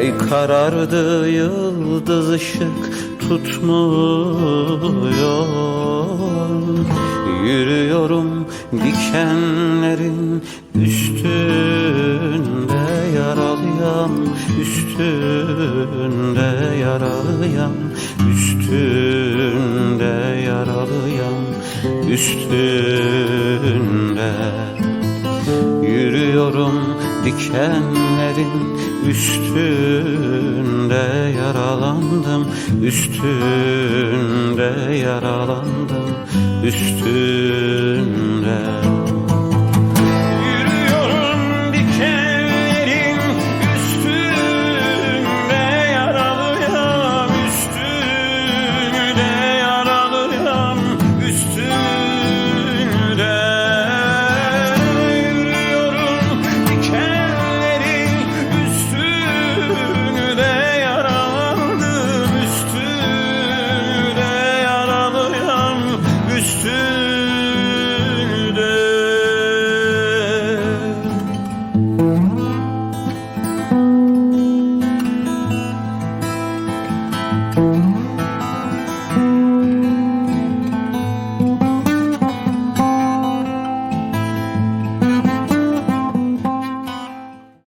Ay karardı yıldız ışık tutmuyor. Yürüyorum dikenlerin üstünde yaralıyam Üstünde yaralıyam Üstünde yaralıyam Üstünde Yürüyorum dikenlerin üstünde yaralandım Üstünde yaralandım Üstünde